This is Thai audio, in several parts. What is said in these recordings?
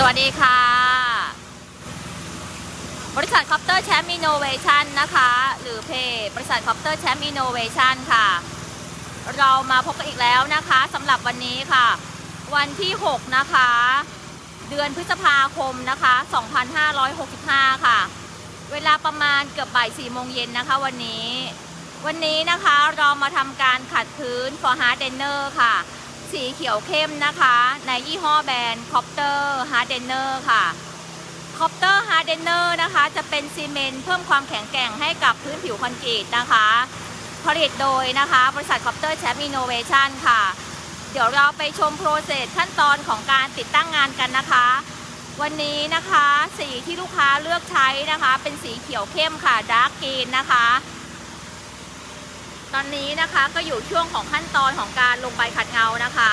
สวัสดีค่ะ บริษัทคอปเตอร์แชมป์อินโนเวชันนะคะ หรือเพจบริษัทคอปเตอร์แชมป์อินโนเวชันค่ะ เรามาพบกันอีกแล้วนะคะสำหรับวันนี้ค่ะ วันที่ 6 นะคะ เดือนพฤษภาคมนะคะ 2565 ค่ะ เวลาประมาณเกือบบ่าย4โมงเย็นนะคะวันนี้ วันนี้นะคะเรามาทำการขัดพื้น for hard denner ค่ะ สีเขียวเข้มนะคะ ในยี่ห้อแบรนด์ Copter Hard Denner ค่ะ Copter Hard Denner นะคะ จะเป็นซีเมนต์เพิ่มความแข็งแกร่งให้กับพื้นผิวคอนกรีตนะคะ ผลิตโดยนะคะ บริษัท Copter Champ Innovation ค่ะ เดี๋ยวเราไปชมโปรเซสขั้นตอนของการติดตั้งงานกันนะคะ วันนี้นะคะ สีที่ลูกค้าเลือกใช้นะคะ เป็นสีเขียวเข้มค่ะ Dark Green นะคะ ตอนนี้นะคะก็อยู่ช่วงของขั้นตอนของการลงใบขัดเงานะคะ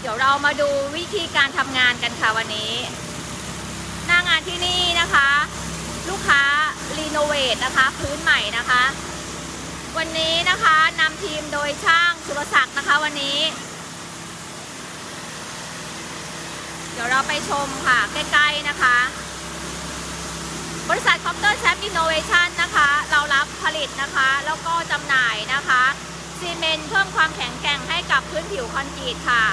เดี๋ยวเรามาดูวิธีการทำงานกันค่ะวันนี้ หน้างานที่นี่นะคะ ลูกค้ารีโนเวทนะคะ พื้นใหม่นะคะ วันนี้นะคะนำทีมโดยช่างสุรศักดิ์นะคะวันนี้ เดี๋ยวเราไปชมค่ะใกล้ๆนะคะบริษัทคอปเตอร์แชมป์อินโนเวชันนะคะ เรารับผลิตนะคะ แล้วก็จำหน่ายนะคะซีเม นเพิ่มความแข็งแกร่งให้กับพื้นผิวคอนกรีตค่ะ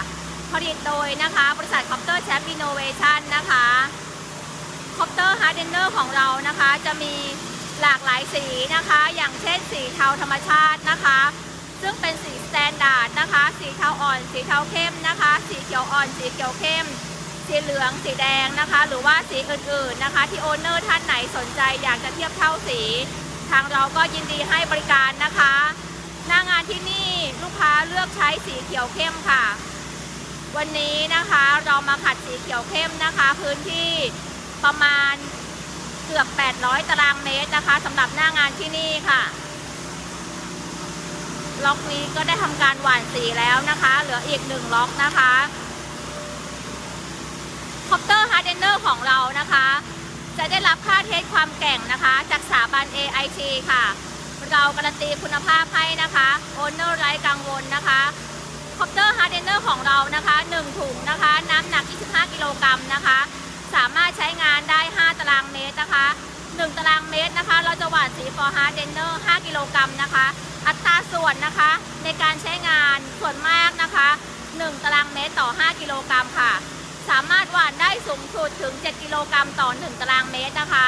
ผลิตโดยนะคะบริษัทคอปเตอร์แชมป์อินโนเวชันนะคะคอปเตอร์ฮาร์ดเดนเนอร์ของเรานะคะ จะมีหลากหลายสีนะคะ อย่างเช่นสีเทาธรรมชาตินะคะ ซึ่งเป็นสีสแตนดาร์ดนะคะ สีเทาอ่อน สีเทาเข้มนะคะ สีเขียวอ่อน สีเขียวเข้ม สีเหลือง สีแดงนะคะ หรือว่าสีอื่นๆนะคะ ที่โอนเนอร์ท่านไหนสนใจอยากจะเทียบเท่าสี ทางเราก็ยินดีให้บริการนะคะ หน้างานที่นี่ ค้าเลือกใช้สีเขียวเข้มค่ะ วันนี้นะคะเรามาขัดสีเขียวเข้มนะคะ พื้นที่ประมาณเกือบ 800 ตารางเมตรนะคะสำหรับหน้างานที่นี่ค่ะ ล็อกนี้ก็ได้ทำการหว่านสีแล้วนะคะ เหลืออีกหนึ่งล็อกนะคะคอปเตอร์ฮาร์ดเดนเนอร์ของเรานะคะ จะได้รับค่าเทสความแก่งนะคะ จากสถาบัน AIT ค่ะ เราการันตีคุณภาพให้นะคะ โอนเนอร์ไร้กังว ลนะคะคอปเตอร์ฮาร์เดนเนอร์ของเรานะคะ 1 ถุงนะคะ น้ำหนัก 25 กิโลกรัมนะคะ สามารถใช้งานได้ 5 ตารางเมตรนะคะ 1 ตารางเมตรนะคะ เราจะหว่านสีฟอร์ฮาร์เดนเนอร์ 5 กิโลกรัมนะคะ อัตราส่วนนะคะในการใช้งานส่วนมากนะคะ 1 ตารางเมตรต่อ 5 กิโลกรัมค่ะ สามารถหว่านได้สูงสุดถึง 7 กิโลกรัมต่อ 1 ตารางเมตรนะคะ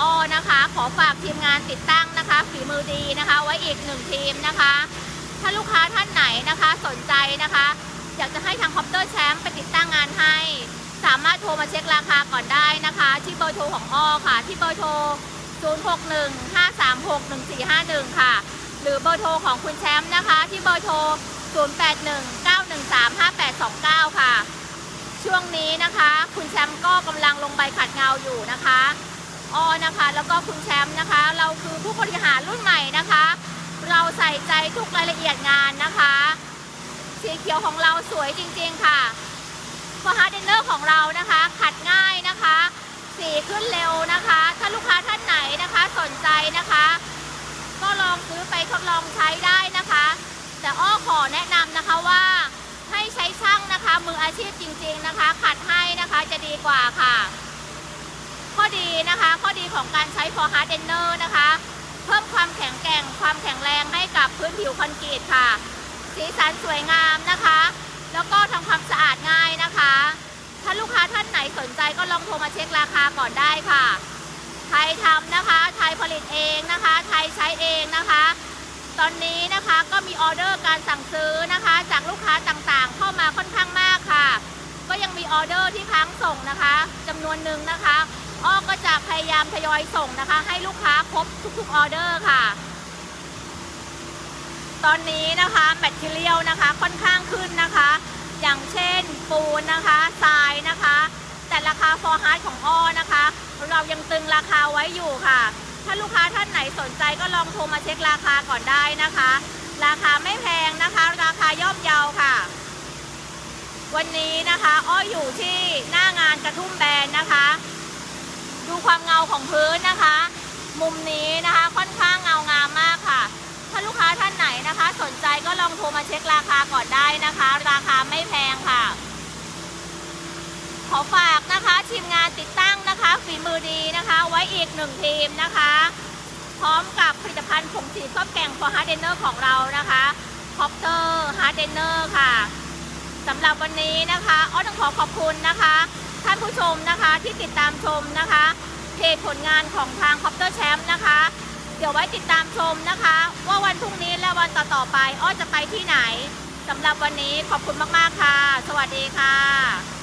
อ้อนะคะ ขอฝากทีมงานติดตั้งนะคะ ฝีมือดีนะคะ ไว้อีกหนึ่งทีมนะคะ ถ้าลูกค้าท่านไหนนะคะสนใจนะคะ อยากจะให้ทางคอปเตอร์แชมป์ไปติดตั้งงานให้ สามารถโทรมาเช็คราคาก่อนได้นะคะ ที่เบอร์โทรของอ้อค่ะ ที่เบอร์โทร 0615361451 ค่ะ หรือเบอร์โทรของคุณแชมป์นะคะ ที่เบอร์โทร 0819135829 ค่ะ ช่วงนี้นะคะ คุณแชมป์ก็กำลังลงใบขัดเงาอยู่นะคะ อ้อนะคะ แล้วก็คุณแชมป์นะคะ เราคือผู้บริหารรุ่นใหม่นะคะ เราใส่ใจทุกรายละเอียดงานนะคะ สีเขียวของเราสวยจริงๆค่ะฟอร์ฮาร์ดเดนเนอร์ของเรานะคะ ขัดง่ายนะคะ สีขึ้นเร็วนะคะ ถ้าลูกค้าท่านไหนนะคะสนใจนะคะ ก็ลองซื้อไปทดลองใช้ได้นะคะ แต่อ้อขอแนะนำนะคะว่าให้ใช้ช่างนะคะ มืออาชีพจริง ๆนะคะ ขัดให้นะคะจะดีกว่าค่ะ ข้อดีนะคะ ข้อดีของการใช้ for hard denner นะคะ เพิ่มความแข็งแกร่ง ความแข็งแรงให้กับพื้นผิวคอนกรีตค่ะ สีสันสวยงามนะคะ แล้วก็ทำความสะอาดง่ายนะคะ ถ้าลูกค้าท่านไหนสนใจก็ลองโทรมาเช็คราคาก่อนได้ค่ะ ไทยทำนะคะ ไทยผลิตเองนะคะ ไทยใช้เองนะคะ ตอนนี้นะคะก็มีออเดอร์การสั่งซื้อนะคะ จากลูกค้าต่างๆ เข้ามาค่อนข้างมากค่ะ ก็ยังมีออเดอร์ที่ค้างส่งนะคะจำนวนหนึ่งนะคะ อ้อก็จะพยายามทยอยส่งนะคะ ให้ลูกค้าครบทุกๆออเดอร์ค่ะ ตอนนี้นะคะแมทเทียลนะคะค่อนข้างขึ้นนะคะ อย่างเช่นปูนนะคะทรายนะคะ แต่ราคาฟอร์ฮาร์ดของอ้อนะคะ เรายังตึงราคาไว้อยู่ค่ะ ถ้าลูกค้าท่านไหนสนใจก็ลองโทรมาเช็คราคาก่อนได้นะคะ ราคาไม่แพงนะคะ ราคาย่อมเยาค่ะวันนี้นะคะ อ้ออยู่ที่หน้างานกระทุ่มแบนนะคะ ความเงาของพื้นนะคะ มุมนี้นะคะค่อนข้างเงางามมากค่ะ ถ้าลูกค้าท่านไหนนะคะ สนใจก็ลองโทรมาเช็คราคาก่อนได้นะคะ ราคาไม่แพงค่ะ ขอฝากนะคะทีมงานติดตั้งนะคะฝีมือดีนะคะ ไว้อีกหนึ่งทีมนะคะ พร้อมกับผลิตภัณฑ์ผงสีข้าวแกง for hard dinner ของเรานะคะคอปเตอร์ฮาร์เดนเนอร์ค่ะสำหรับวันนี้นะคะอ้อต้องขอขอบคุณนะคะ ท่านผู้ชมนะคะที่ติดตามชมนะคะ เพจผลงานของทางคอปเตอร์แชมป์นะคะ เดี๋ยวไว้ติดตามชมนะคะ ว่าวันพรุ่งนี้และวันต่อๆไปอ้อจะไปที่ไหนสำหรับวันนี้ขอบคุณมากๆค่ะ สวัสดีค่ะ